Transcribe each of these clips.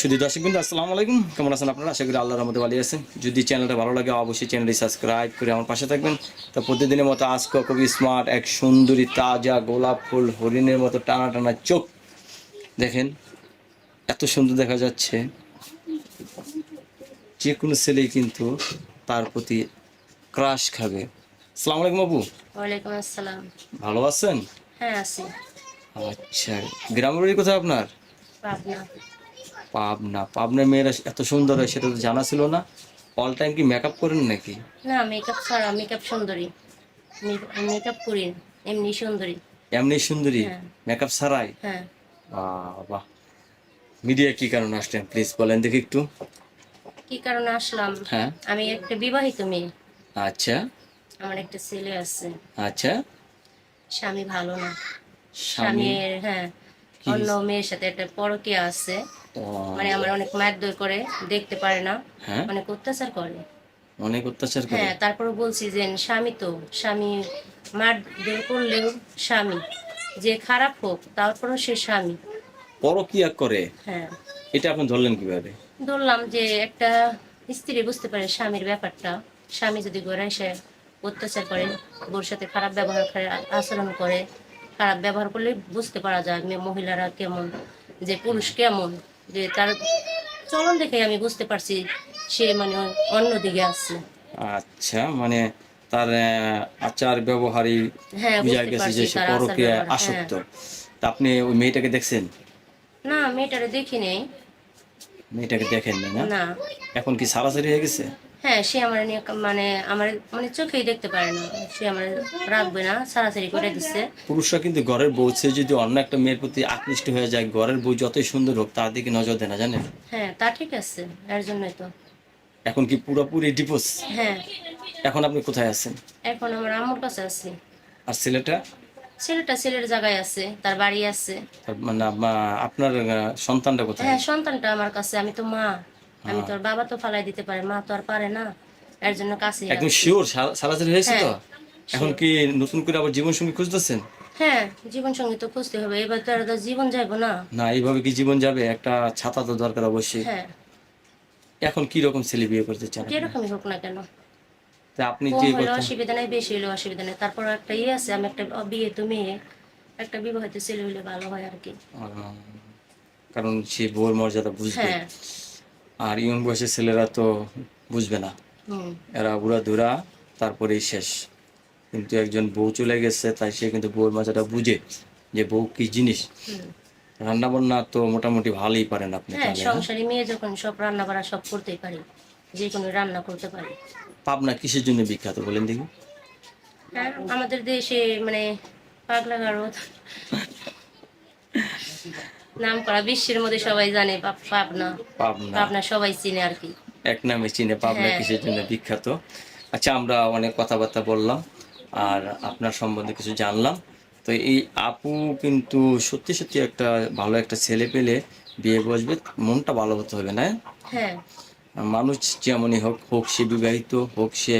শুধু দর্শক বিন্দু আসসালামু আলাইকুম। কেমন আছেন আপনারা? আশা করি আল্লাহর রহমতে ভালো আছেন। যদি চ্যানেলটা ভালো লাগে অবশ্যই চ্যানেলটি সাবস্ক্রাইব করে আমার পাশে থাকবেন। তো প্রতিদিনের মতো আজকে খুবই স্মার্ট এক সুন্দরী তাজা গোলাপ ফুল হরিণের মতো টানা টানা চোখ। দেখেন এত সুন্দর দেখা যাচ্ছে। যে কোনো ছেলেই কিন্তু তার প্রতি ক্রাশ খাবে। আসসালামু আলাইকুম আপু। ওয়ালাইকুম আসসালাম। ভালো আছেন? হ্যাঁ আছি। আচ্ছা গ্রামের বাড়ি কোথায় আপনার? পাবনা। পাবনা। পাবনার মেয়েরা এত সুন্দর হয় সেটা তো জানা ছিল না। অল টাইম কি মেকআপ করেন নাকি? না মেকআপ ছাড়া মেকআপ সুন্দরী। মেকআপ করি এমনি সুন্দরী। এমনি সুন্দরী? হ্যাঁ। মেকআপ ছাড়াই? হ্যাঁ। বাহ মিডিয়া কি কারণে আসলেন? প্লিজ বলেন দেখি একটু। কি কারণে আসলাম? হ্যাঁ। আমি একটা বিবাহিত মেয়ে। আচ্ছা। আমার একটা ছেলে আছে। আচ্ছা। স্বামী ভালো না। স্বামী? স্বামীর হ্যাঁ। অন্য মেয়ের সাথে একটা পরকীয়া আছে। মানে আমার অনেক মারধর করে দেখতে পারে না। হ্যাঁ? অনেক অত্যাচার করে। অনেক অত্যাচার করে? হ্যাঁ তারপরে বলছি যে স্বামী তো স্বামী মারধর করলেও স্বামী। যে খারাপ হোক তারপরেও সে স্বামী। পরকিয়া করে? হ্যাঁ। এটা আপনি ধরলেন কীভাবে? ধরলাম যে একটা স্ত্রী বুঝতে পারে স্বামীর ব্যাপারটা। স্বামী যদি ঘরে এসে অত্যাচার করে বোর সাথে খারাপ ব্যবহার করে আচরণ করে খারাপ ব্যবহার করলে বুঝতে পারা যায় মহিলারা কেমন যে পুরুষ কেমন। যে তার চলন দেখে আমি বুঝতে পারছি সে মানে অন্য দিকে আসছে। আচ্ছা মানে তার আচার ব্যবহারই হ্যাঁ বুঝা গেছে যে সে পরকিয়া আসক্ত। হ্যাঁ। তা আপনি ওই মেয়েটাকে দেখছেন? না মেয়েটারে দেখি নেই। মেয়েটাকে দেখেন না না? না। এখন কি সারাসারি হয়ে গেছে? হ্যাঁ সে আমার নিয়ে মানে আমার মানে চোখেই দেখতে পারে না। সে আমার রাখবে না সারাসারি করে দিচ্ছে। পুরুষরা কিন্তু ঘরের বউ সে যদি অন্য একটা মেয়ের প্রতি আকৃষ্ট হয়ে যায় ঘরের বউ যতই সুন্দর হোক তার দিকে নজর দেয় না জানেন? হ্যাঁ তা ঠিক আছে এর জন্যই তো। এখন কি পুরোপুরি ডিভোর্স? হ্যাঁ। এখন আপনি কোথায় আছেন? এখন আমার আম্মুর কাছে আছি। আর ছেলেটা? ছেলেটা ছেলের জায়গায় আছে তার বাড়ি আছে। মানে আপনার সন্তানটা কোথায়? হ্যাঁ সন্তানটা আমার কাছে আমি তো মা। আমি তোর বাবা তো ফালাই দিতে পারে মা তো আর পারে না। এর জন্য কাছে একদম শিওর সারাসারি হয়েছে তো? হ্যাঁ, এখন কি নতুন করে আবার জীবন সঙ্গী খুঁজতেছেন? হ্যাঁ জীবন সঙ্গী তো খুঁজতে হবে। এবার তো আর জীবন যাইবো না। না এইভাবে কি জীবন যাবে? একটা ছাতা তো দরকার অবশ্যই। হ্যাঁ। এখন কি রকম ছেলে বিয়ে করতে চান আপনি? যেরকমই হোক না কেন। তা আপনি যে কথা অসুবিধা নেই বেশি হলে অসুবিধা নেই। তারপর একটা ইয়ে আছে আমি একটা বিয়ে তো মেয়ে। একটা বিবাহিত ছেলে হলে ভালো হয় আর কি। কারণ সে বউর মর্যাদা বুঝবে। হ্যাঁ। আর ইয়ং বয়সের ছেলেরা তো বুঝবে না। এরা বুড়া দুরা তারপরেই শেষ। কিন্তু একজন বউ চলে গেছে তাই সে কিন্তু বউর মাজাটা বুঝে যে বউ কি জিনিস। রান্না বান্না তো মোটামুটি ভালোই পারেন আপনি হ্যাঁ সংসারী মেয়ে যখন সব রান্না বাড়া সব করতেই পারি যে কোনো রান্না করতে পারি। পাবনা কিসের জন্য বিখ্যাত বলেন দেখি। হ্যাঁ আমাদের দেশে মানে পাগলা গারো নাম করা বিশ্বের মধ্যে সবাই জানে পাবনা। পাবনা। সবাই চিনে আর কি। এক নামে চিনে পাবনা হ্যাঁ। কিসের জন্য বিখ্যাত। আচ্ছা আমরা অনেক কথাবার্তা বললাম আর আপনার সম্বন্ধে কিছু জানলাম। তো এই আপু কিন্তু সত্যি সত্যি একটা ভালো একটা ছেলে পেলে বিয়ে বসবে মনটা ভালো হতে হবে না? হ্যাঁ। মানুষ যেমনই হোক হোক সে বিবাহিত হোক সে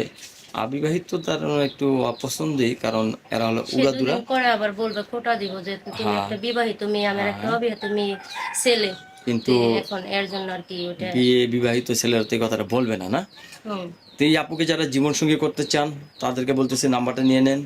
অবিবাহিত তার একটু অপছন্দই কারণ এরা হলো উগাদুরা উড়াদুরা। করে আবার বলবে খোটা দিব যে তুমি হ্যাঁ। একটা বিবাহিত মেয়ে আমার একটা অবিবাহিত মেয়ে ছেলে। কিন্তু এখন এর জন্য আর কি ওটা বিয়ে বিবাহিত ছেলের তো কথাটা বলবে না না? তো এই আপুকে যারা জীবন সঙ্গী করতে চান তাদেরকে বলতেছি নাম্বারটা নিয়ে নেন।